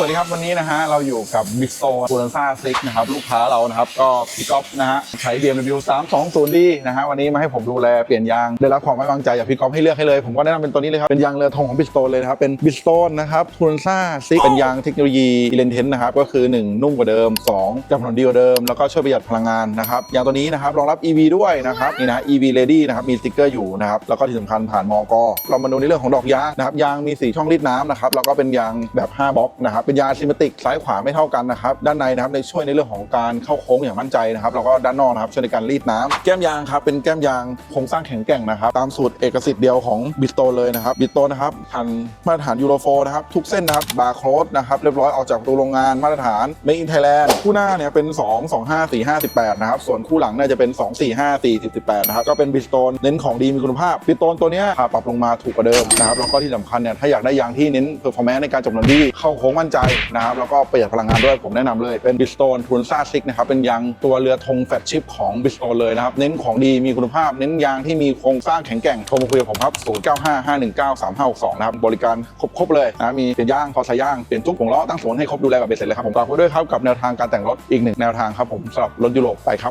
สวัสดีครับ วันนี้นะฮะเราอยู่กับบิสโตทูนซ่าซิกนะครับลูกค้าเรานะครับก็พี่ก๊อฟนะฮะใช้ BMW 320D นะฮะวันนี้มาให้ผมดูแลเปลี่ยนยางได้รับความไว้วางใจจากพี่ก๊อฟให้เลือกให้เลย ผมก็แนะนำเป็นตัวนี้เลยครับ เป็นยางเรือธงของบิสโตเลยนะครับเป็นบิสโตนะครับทูนซ่าซิกเป็นยางเทคโนโลยีอิเลนเทนนะครับก็คือ 1 นุ่มกว่าเดิม 2จำนวนดีกว่าเดิม แล้วก็ช่วยประหยัดพลังงานนะครับยางตัวนี้นะครับรองรับ EV ด้วยนะครับนี่นะ EV ready นะครับมีสติ๊กเกอร์อยู่นะครับแล้วก็ที่สำคัญผ่านมอกเรามาดูในเรื่องของดอกยางนะครับยางมีสี่ช่องรีดน้ำนะครับแล้วก็เป็นยางแบบ5บล็อกนะครับเป็นยาซิมติกซ้ายขวาไม่เท่ากันนะครับด้านในนะครับในช่วยในเรื่องของการเข้าโค้งอย่างมั่นใจนะครับแล้วก็ด้านนอกนะครับช่วยในการรีดน้ำแก้มยางครับเป็นแก้มยางโครงสร้างแข็งแกร่งนะครับตามสูตรเอกสิทธิ์เดียวของบิสโตเลยนะครับบิสโตนะครับผ่านมาตรฐานยูโรโฟนะครับทุกเส้นนะครับบาร์โค้ดนะครับเรียบร้อยออกจากประตูโรงงานมาตรฐาน Made in Thailand คู่หน้าเนี่ยเป็น 2 2 5 4 5 18นะครับส่วนคู่หลังเนี่ยจะเป็น 2 4 5 4 18นะครับก็เป็นบิสโตนเน้นของดีมีคุณภาพบิสโตนตัวเนี้ยปรับลงมาถูกกว่าเดิมนะครับแล้วก็ที่สำคัญเนี่ยถ้าอยากได้ยางที่เน้นเพอร์ฟอร์แมนซ์ในการจบนวนดีเข้าโค้งมั่นใจนะครับแล้วก็ประหยัดพลังงานด้วยผมแนะนำเลย เป็นบิสโตนทูนซ่าซิกนะครับเป็นยางตัวเรือธงแฟตชิพของบิสโตนเลยนะครับ เน้นของดีมีคุณภาพ เน้นยางที่มีโครงสร้างแข็งแกร่งโทรมาคุยกับผมครับ 0955193562 นะครับ บริการครบๆเลยนะมีเปลี่ยนยางพอใส่ยางเปลี่ยนจุกผงล้อตั้งศูนย์ให้ครบดูแลแบบเบ็ดเสร็จเลยครับผมฝากไว้ด้วยครับกับแนวทางการแต่งรถอีกหนึ่งแนวทางครับผมสำหรับรถยุโรปไปครับ